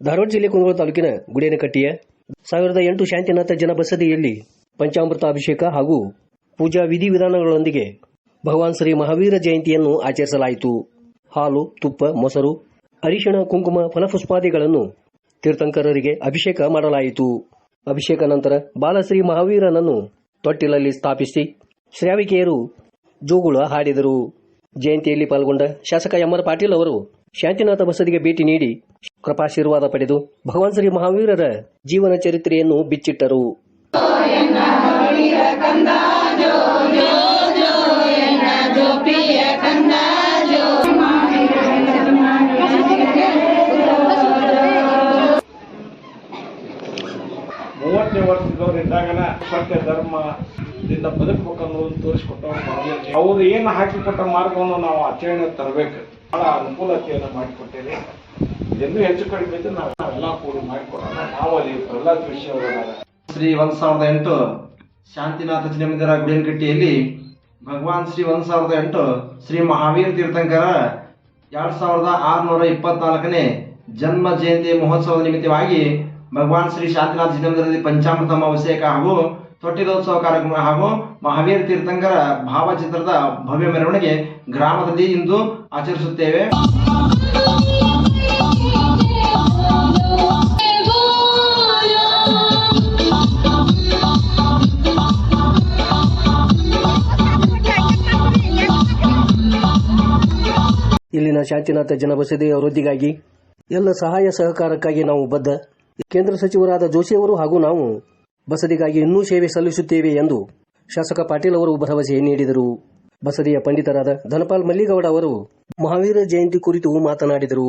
ಧಾರವಾಡ ಜಿಲ್ಲೆ ಕುಂದಗೋಳ ತಾಲೂಕಿನ ಗುಡೇನಕಟ್ಟಿಯ ಸಾವಿರದ ಎಂಟು ಶಾಂತಿನಾಥ ಜನ ಬಸದಿಯಲ್ಲಿ ಪಂಚಾಮೃತ ಅಭಿಷೇಕ ಹಾಗೂ ಪೂಜಾ ವಿಧಿವಿಧಾನಗಳೊಂದಿಗೆ ಭಗವಾನ್ ಶ್ರೀ ಮಹಾವೀರ ಜಯಂತಿಯನ್ನು ಆಚರಿಸಲಾಯಿತು. ಹಾಲು, ತುಪ್ಪ, ಮೊಸರು, ಅರಿಶಿಣ, ಕುಂಕುಮ, ಫಲಪುಷ್ಪಾದಿಗಳನ್ನು ತೀರ್ಥಂಕರರಿಗೆ ಅಭಿಷೇಕ ಮಾಡಲಾಯಿತು. ಅಭಿಷೇಕ ನಂತರ ಬಾಲಶ್ರೀ ಮಹಾವೀರನನ್ನು ತೊಟ್ಟಿಲಲ್ಲಿ ಸ್ಥಾಪಿಸಿ ಶ್ರಾವಿಕೆಯರು ಜೋಗುಳ ಹಾಡಿದರು. ಜಯಂತಿಯಲ್ಲಿ ಪಾಲ್ಗೊಂಡ ಶಾಸಕ ಎಂ ಆರ್ ಪಾಟೀಲ್ ಅವರು ಶಾಂತಿನಾಥ ಬಸದಿಗೆ ಭೇಟಿ ನೀಡಿ ಕೃಪಾಶೀರ್ವಾದ ಪಡೆದು ಭಗವಾನ್ ಶ್ರೀ ಮಹಾವೀರರ ಜೀವನ ಚರಿತ್ರೆಯನ್ನು ಬಿಚ್ಚಿಟ್ಟರು. ಮೂವತ್ತನೇ ವರ್ಷದವರು ಇದ್ದಾಗನ ಸತ್ಯ ಧರ್ಮದಿಂದ ಬದುಕಬೇಕು ಅನ್ನೋದನ್ನು ತೋರಿಸ್ಕೊಟ್ಟವ್ರು ಮಹಾವೀರ ಅವ್ರು ಏನು ಹಾಕಿಕೊಟ್ಟ ಮಾರ್ಗವನ್ನು ನಾವು ಆಚರಣೆ ತರಬೇಕು? ಬಹಳ ಅನುಕೂಲತೆಯನ್ನು ಮಾಡಿಕೊಟ್ಟೇವೆ ಇದನ್ನು ಹೆಚ್ಚು ಕಡಿಮೆ ಇದ್ದು ನಾವು ಎಲ್ಲ ಕೂಡಿ ಮಾಡಿಕೊಡೋಣ. ನಾವು ಅಲ್ಲಿ ಪ್ರಹ್ಲಾದ್ ವಿಷಯ ಶ್ರೀ ಒಂದ್ ಸಾವಿರದ ಎಂಟು ಶಾಂತಿನಾಥ ಚಿನ್ನಮಂದಿರ ಗುಡೇನಕಟ್ಟಿಯಲ್ಲಿ ಭಗವಾನ್ ಶ್ರೀ ಒಂದ್ ಸಾವಿರದ ಎಂಟು ಶ್ರೀ ಮಹಾವೀರ ತೀರ್ಥಂಕರ ಎರಡ್ ಸಾವಿರದ ಆರುನೂರ ಇಪ್ಪತ್ನಾಲ್ಕನೇ ಜನ್ಮ ಜಯಂತಿ ಮಹೋತ್ಸವದ ನಿಮಿತ್ತವಾಗಿ ಭಗವಾನ್ ಶ್ರೀ ಶಾಂತಿನಾಥ ಚಿನ್ನಮಂದಿರದಲ್ಲಿ ಪಂಚಾಮೃತ, ಅಭಿಷೇಕ ಹಾಗೂ ತೊಟ್ಟಿಲೋತ್ಸವ ಕಾರ್ಯಕ್ರಮ ಹಾಗೂ ಮಹಾವೀರ ತೀರ್ಥಂಕರ ಭಾವಚಿತ್ರದ ಭವ್ಯ ಮೆರವಣಿಗೆ ಗ್ರಾಮದಲ್ಲಿ ಇಂದು ಆಚರಿಸುತ್ತೇವೆ. ಇಲ್ಲಿನ ಶಾಂತಿನಾಥ ಜನ ಬಸದಿ ಅಭಿವೃದ್ಧಿಗಾಗಿ ಎಲ್ಲ ಸಹಾಯ ಸಹಕಾರಕ್ಕಾಗಿ ನಾವು ಬದ್ಧ. ಕೇಂದ್ರ ಸಚಿವರಾದ ಜೋಶಿಯವರು ಹಾಗೂ ನಾವು ಬಸದಿಗಾಗಿ ಇನ್ನೂ ಸೇವೆ ಸಲ್ಲಿಸುತ್ತೇವೆ ಎಂದು ಶಾಸಕ ಪಾಟೀಲ್ ಅವರು ಭರವಸೆ ನೀಡಿದರು. ಬಸದಿಯ ಪಂಡಿತರಾದ ಧನಪಾಲ್ ಮಲ್ಲಿಗೌಡ ಅವರು ಮಹಾವೀರ ಜಯಂತಿ ಕುರಿತು ಮಾತನಾಡಿದರು.